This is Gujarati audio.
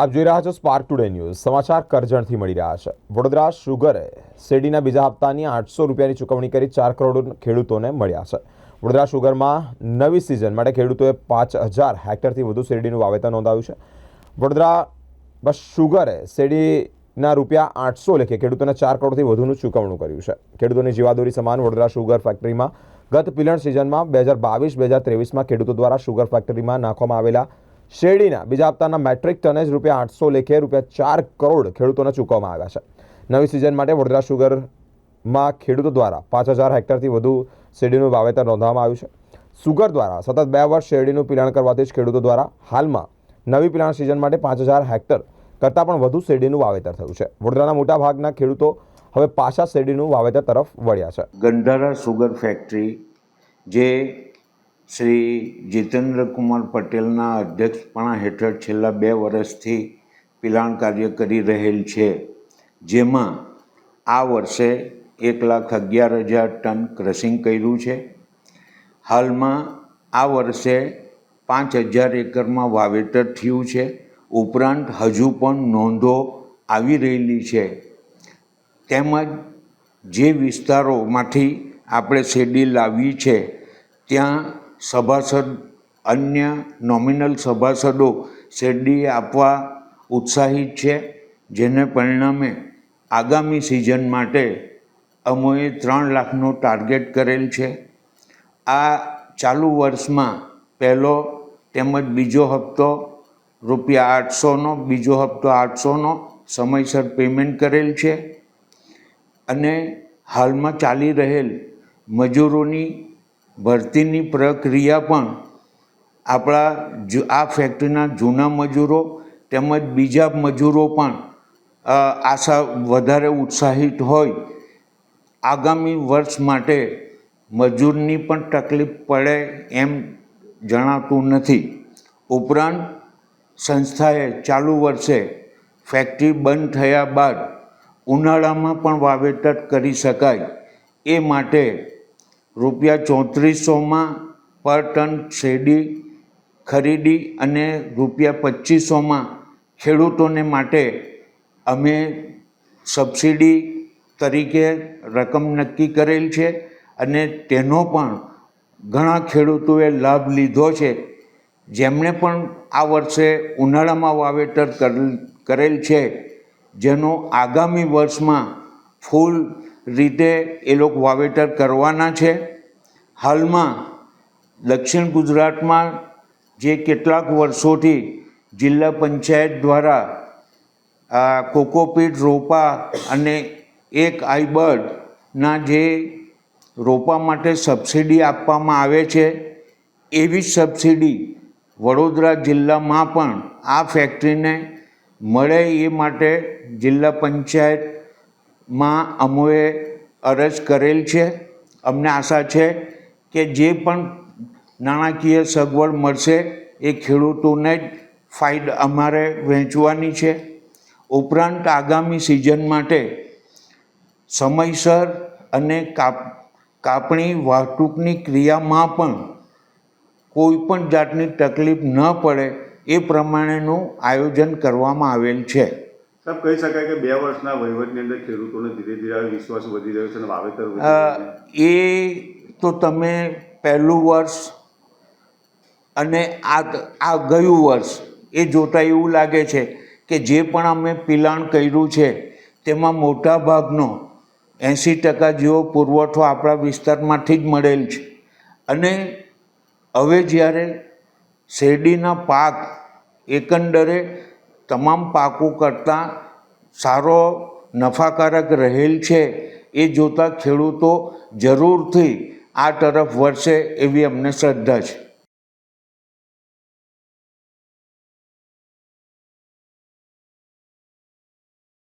આપ જોઈ રહ્યા છો સ્પાર્ક ટુડે ન્યૂઝ સમાચાર કરજણથી મળી રહ્યા છે. વડોદરા શુગરે શેરડીના બીજા હપ્તાની આઠસો રૂપિયાની ચૂકવણી કરી ચાર કરોડ ખેડૂતોને મળ્યા છે. વડોદરા શુગરમાં નવી સિઝન માટે ખેડૂતોએ પાંચ હજાર હેક્ટરથી વધુ શેરડીનું વાવેતર નોંધાવ્યું છે. વડોદરા બસ શુગરે શેરડીના રૂપિયા આઠસો લેખે ખેડૂતોને ચાર કરોડથી વધુનું ચૂકવણું કર્યું છે. ખેડૂતોની જીવાદોરી સમાન વડોદરા શુગર ફેક્ટરીમાં ગત પિલણ સિઝનમાં બે હજાર બાવીસ, બે હજાર ત્રેવીસમાં ખેડૂતો દ્વારા શુગર ફેક્ટરીમાં નાખવામાં આવેલા શેરડીના બીજા હપ્તાના મેટ્રિક ટનેજ રૂપિયા આઠસો લેખે રૂપિયા ચાર કરોડ ખેડૂતોને ચૂકવવામાં આવ્યા છે. નવી સિઝન માટે વડોદરા સુગરમાં ખેડૂતો દ્વારા પાંચ હજાર હેક્ટરથી વધુ શેરડીનું વાવેતર નોંધવામાં આવ્યું છે. સુગર દ્વારા સતત બે વર્ષ શેરડીનું પિલાણ કરવાથી જ ખેડૂતો દ્વારા હાલમાં નવી પિલાણ સિઝન માટે પાંચ હજાર હેક્ટર કરતાં પણ વધુ શેરડીનું વાવેતર થયું છે. વડોદરાના મોટાભાગના ખેડૂતો હવે પાછા શેરડીનું વાવેતર તરફ વળ્યા છે. ગંધારા સુગર ફેક્ટરી જે શ્રી જીતેન્દ્રકુમાર પટેલના અધ્યક્ષપણા હેઠળ છેલ્લા બે વર્ષથી પિલાણ કાર્ય કરી રહેલ છે, જેમાં આ વર્ષે એક લાખ અગિયાર હજાર ટન ક્રશિંગ કર્યું છે. હાલમાં આ વર્ષે પાંચ હજાર એકરમાં વાવેતર થયું છે. ઉપરાંત હજુ પણ નોંધો આવી રહેલી છે. તેમજ જે વિસ્તારોમાંથી આપણે શેરડી લાવી છે, ત્યાં સભાસદ, અન્ય નોમિનલ સભાસદો શેરડી આપવા ઉત્સાહિત છે, જેને પરિણામે આગામી સિઝન માટે અમોએ ત્રણ લાખનો ટાર્ગેટ કરેલ છે. આ ચાલુ વર્ષમાં પહેલો તેમજ બીજો હપ્તો રૂપિયા આઠસોનો, બીજો હપ્તો આઠસોનો સમયસર પેમેન્ટ કરેલ છે. અને હાલમાં ચાલી રહેલ મજૂરોની ભરતીની પ્રક્રિયા પણ આપણા આ ફેક્ટરીના જૂના મજૂરો તેમજ બીજા મજૂરો પણ આશા વધારે ઉત્સાહિત હોય. આગામી વર્ષ માટે મજૂરની પણ તકલીફ પડે એમ જણાતું નથી. ઉપરાંત સંસ્થાએ ચાલુ વર્ષે ફેક્ટરી બંધ થયા બાદ ઉનાળામાં પણ વાવેતર કરી શકાય. એ માટે રૂપિયા ચોત્રીસોમાં પર ટન શેરડી ખરીદી અને રૂપિયા પચીસોમાં ખેડૂતોને માટે અમે સબસિડી તરીકે રકમ નક્કી કરેલ છે અને તેનો પણ ઘણા ખેડૂતોએ લાભ લીધો છે. જેમણે પણ આ વર્ષે ઉનાળામાં વાવેતર કરેલ- છે. જેનો આગામી વર્ષમાં ફૂલ રીતે એ લોકો વાવેતર કરવાના છે. હાલમાં દક્ષિણ ગુજરાતમાં જે કેટલાક વર્ષોથી જિલ્લા પંચાયત દ્વારા કોકોપીટ રોપા અને એક આઈબર્ડના જે રોપા માટે સબસિડી આપવામાં આવે છે, એવી સબસિડી વડોદરા જિલ્લામાં પણ આ ફેક્ટરીને મળે એ માટે જિલ્લા પંચાયતમાં અમોએ અરજ કરેલ છે. અમને આશા છે કે જે પણ નાણાકીય સગવડ મળશે એ ખેડૂતોને જ ફાઇદ અમારે વહેંચવાની છે. ઉપરાંત આગામી સિઝન માટે સમયસર અને કાપ, કાપણી વાહતૂકની ક્રિયામાં પણ કોઈ પણ જાતની તકલીફ ન પડે એ પ્રમાણેનું આયોજન કરવામાં આવેલ છે. સાહેબ, કહી શકાય કે બે વર્ષના વહીવટની અંદર ખેડૂતોને ધીરે ધીરે વિશ્વાસ વધી રહ્યો છે અને વાવેતર એ તો તમે પહેલું વર્ષ અને આ આ ગયું વર્ષ એ જોતાં એવું લાગે છે કે જે પણ અમે પિલાણ કર્યું છે, તેમાં મોટા ભાગનો એંસી ટકા જેવો પુરવઠો આપણા વિસ્તારમાંથી જ મળેલ છે. અને હવે જ્યારે શેરડીના પાક એકંદરે તમામ પાકો કરતાં સારો નફાકારક રહેલ છે, એ જોતાં ખેડૂતો જરૂરથી આ તરફ વળશે એવી અમને શ્રદ્ધા છે.